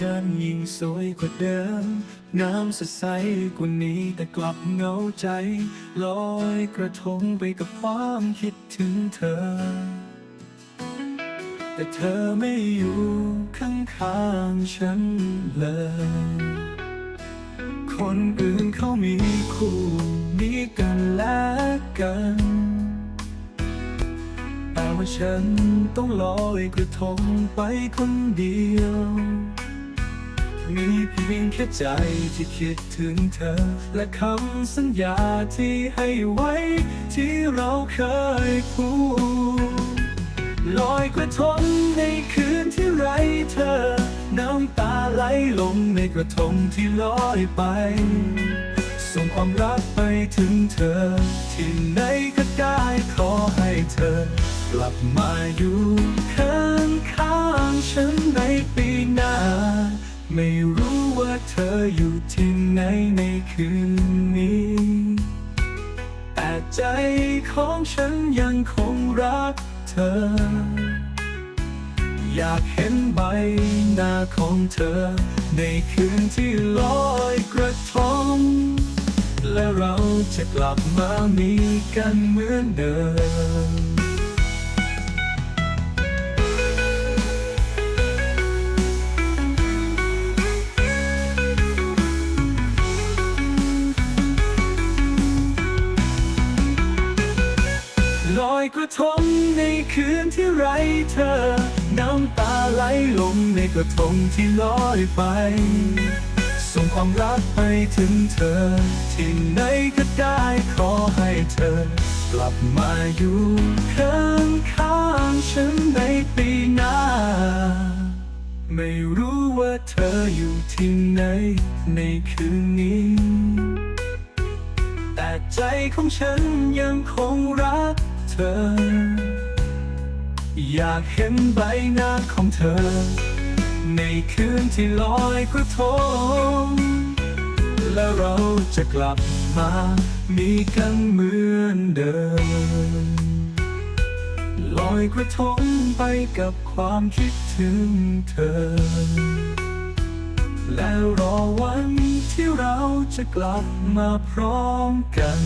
จันทร์ยิ่งสวยกว่าเดิม น้ำสดใสกว่านี้แต่กลับเหงาใจ ลอยกระทงไปกับความคิดถึงเธอ แต่เธอไม่อยู่ข้างๆฉันเลย คนอื่นเขามีคู่มีกันและกันแต่ว่าฉันต้องลอยกระทงไปคนเดียว มีเพียงแค่ใจที่คิดถึงเธอ และคำสัญญาที่ให้ไว้ ที่เราเคยพูดลอยกระทงในคืนที่ไร้เธอ น้ำตาไหลลงในกระทงที่ลอยไป ส่งความรักไปถึงเธอ ที่ไหนก็ได้ขอให้เธอ กลับมาอยู่ข้างข้างๆฉันในปีหน้า ไม่รู้ว่าเธออยู่ที่ไหนในคืนนี้ แต่ใจของฉันยังคงรักเธอ อยากเห็นใบหน้าของเธอ ในคืนที่ลอยกระทง และเราจะกลับมามีกันเหมือนเดิม กระทงในคืนที่ไร้เธอ น้ำตาไหลลงในกระทงที่ลอยไป ส่งความรักไปถึงเธอ ที่ไหนก็ได้ขอให้เธอ กลับมาอยู่ข้างข้างฉันในปีหน้า ไม่รู้ว่าเธออยู่ที่ไหนในคืนนี้ แต่ใจของฉันยังคงรัก เธอ อยากเห็นใบหน้าของเธอ ในคืนที่ลอยกระทงและเราจะกลับมามีกันเหมือนเดิม ลอยกระทงไปกับความคิดถึงเธอ แล้วรอวันที่เราจะกลับมาพร้อมกัน